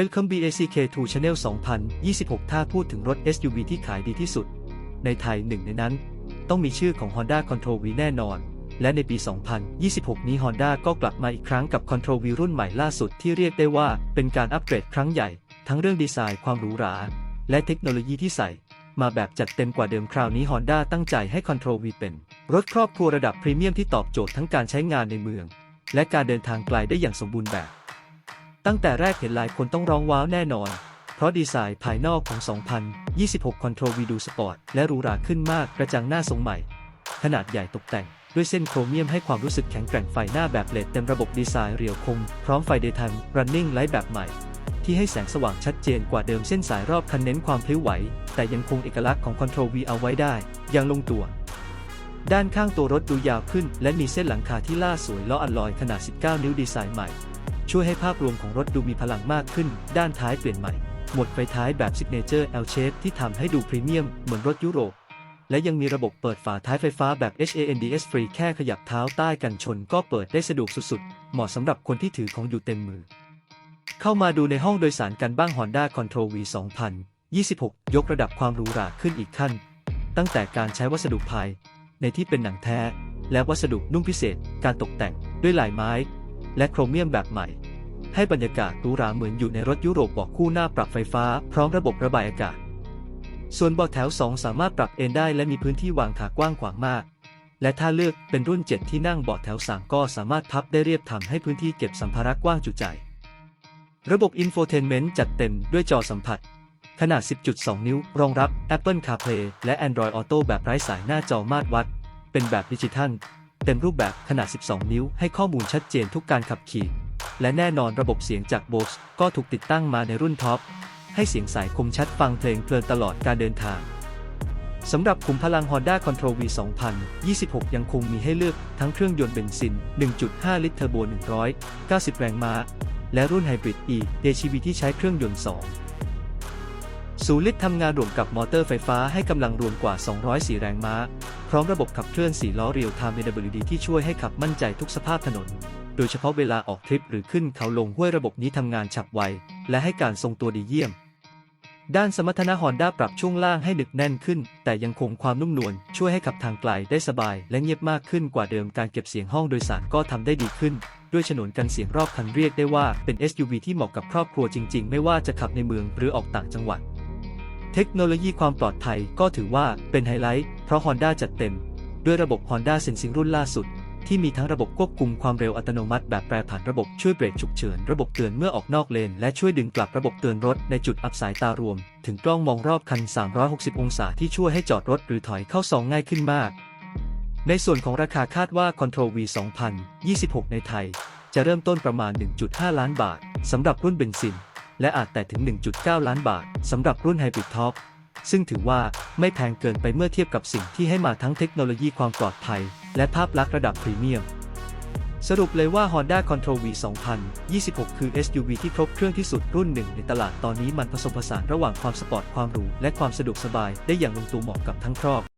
Welcome BACK to Channel 2026 ถ้าพูดถึงรถ SUV ที่ขายดีที่สุด ในไทยหนึ่งในนั้น ต้องมีชื่อของ Honda Control V แน่นอน และในปี 2026 นี้ Honda ก็กลับมาอีกครั้งกับ Control V รุ่นใหม่ล่าสุดที่เรียกได้ว่าเป็นการอัปเกรดครั้งใหญ่ ทั้งเรื่องดีไซน์ความหรูหรา และเทคโนโลยีที่ใส่ มาแบบจัดเต็มกว่าเดิมคราวนี้ Honda ตั้งใจให้ Control V เป็น รถครอบครัวระดับพรีเมียมที่ตอบโจทย์ทั้งการใช้งานในเมือง และการเดินทางไกลได้อย่างสมบูรณ์แบบ ตั้งแต่แรกเห็นหลายคนต้องร้องว้าวแน่นอน เพราะดีไซน์ภายนอกของ 2026 Control V ดูสปอร์ตและหรูหราขึ้นมากกระจังหน้าทรงใหม่ ขนาดใหญ่ตกแต่ง ด้วยเส้นโครเมียมให้ความรู้สึกแข็งแกร่งไฟหน้าแบบเลดเต็มระบบดีไซน์เรียวคม พร้อมไฟ Daytime Running Light แบบใหม่ ที่ให้แสงสว่างชัดเจนกว่าเดิมเส้นสายรอบคันเน้นความพลิ้วไหว แต่ยังคงเอกลักษณ์ของ Control V เอาไว้ได้อย่างลงตัวด้านข้างตัวรถดูยาวขึ้น และมีเส้นหลังคาที่ล่าสวยล้ออัลลอยขนาด 19 นิ้วดีไซน์ใหม่ ช่วยให้ภาพรวมของรถดูมีพลังมากขึ้น ด้านท้ายเปลี่ยนใหม่ หมดไฟท้ายแบบ Signature L Shape ที่ทำให้ดูพรีเมียมเหมือนรถยุโรป และยังมีระบบเปิดฝาท้ายไฟฟ้าแบบ HANDS Free แค่ขยับเท้าใต้กันชนก็เปิดได้สะดวกสุดๆ เหมาะสำหรับคนที่ถือของอยู่เต็มมือ เข้ามาดูในห้องโดยสารกันบ้าง Honda Control V 2026 ยกระดับความหรูหราขึ้นอีกขั้น ตั้งแต่การใช้วัสดุภายในที่เป็นหนังแท้ และวัสดุนุ่มพิเศษ การตกแต่งด้วยลายไม้ และโครเมียมแบบใหม่ ให้บรรยากาศหรูหราเหมือนอยู่ในรถยุโรปบอกคู่หน้าปรับไฟฟ้า พร้อมระบบระบายอากาศ ส่วนเบาะแถว 2 สามารถปรับเอนได้และมีพื้นที่วางขากว้างขวางมาก และถ้าเลือกเป็นรุ่น 7 ที่นั่งเบาะแถว 3 ก็สามารถพับได้เรียบทำให้พื้นที่เก็บสัมภาระกว้างจุใจ ระบบอินโฟเทนเมนต์จัดเต็มด้วยจอสัมผัสขนาด 10.2 นิ้ว รองรับ Apple CarPlay และ Android Auto แบบไร้สายหน้าจอมาตรวัด เป็นแบบดิจิทัล เต็มรูปแบบขนาด 12 นิ้ว ให้ข้อมูลชัดเจนทุกการขับขี่ และแน่นอนระบบเสียงจาก Bose ก็ถูกติดตั้งมาในรุ่นท็อป ให้เสียงสายคมชัดฟังเพลงเพลินตลอดการเดินทางสำหรับขุมพลัง Honda Control V 2026 ยังคงมีให้เลือกทั้งเครื่องยนต์เบนซิน 1.5 ลิตรเทอร์โบ 190 แรงม้า และรุ่นไฮบริด e DCV ที่ใช้เครื่องยนต์2สูลิตรทำงานรวมกับมอเตอร์ไฟฟ้าให้กำลังรวมกว่า 204 แรงม้าพร้อมระบบขับเคลื่อน4ล้อเรียว Time AWD ที่ช่วยให้ขับมั่นใจทุกสภาพถนน โดยเฉพาะเวลาออกทริปหรือขึ้นเขาลงห้วยระบบนี้ทำงานฉับไว และให้การทรงตัวดีเยี่ยม ด้านสมรรถนะฮอนด้าปรับช่วงล่างให้หนึกแน่นขึ้น แต่ยังคงความนุ่มนวลช่วยให้ขับทางไกลได้สบาย และเงียบมากขึ้นกว่าเดิมการเก็บเสียงห้องโดยสารก็ทำได้ดีขึ้น ด้วยฉนวนกันเสียงรอบคันเรียกได้ว่าเป็น SUV ที่เหมาะกับครอบครัวจริง ๆ ไม่ว่าจะขับในเมืองหรือออกต่างจังหวัด เทคโนโลยีความปลอดภัยก็ถือว่าเป็นไฮไลท์ เพราะ Honda จัดเต็ม ด้วยระบบ Honda Sensing รุ่นล่าสุด ที่มีทั้งระบบควบคุมความเร็วอัตโนมัติแบบแปรผันระบบช่วยเบรกฉุกเฉิน ระบบเตือนเมื่อออกนอกเลน และช่วยดึงกลับระบบเตือนรถในจุดอับสายตารวม ถึงกล้องมองรอบคัน 360 องศาที่ช่วยให้จอดรถหรือถอยเข้าซองง่ายขึ้นมาก ในส่วนของราคาคาดว่า Control V 2026 ในไทย จะเริ่มต้นประมาณ 1.5 ล้านบาทสำหรับรุ่นเบนซิน และอาจแต่ถึง 1.9 ล้านบาทสำหรับรุ่นไฮบริดท็อปซึ่งถือว่าไม่แพงเกินไปเมื่อเทียบกับสิ่งที่ให้มาทั้งเทคโนโลยีความปลอดภัย และภาพลักษณ์ระดับพรีเมียม สรุปเลยว่า Honda Control V 2026 คือ SUV ที่ครบเครื่องที่สุดรุ่นหนึ่งในตลาดตอนนี้มันผสมผสานระหว่างความสปอร์ตความหรูและความสะดวกสบายได้อย่างลงตัวเหมาะกับทั้งครอบ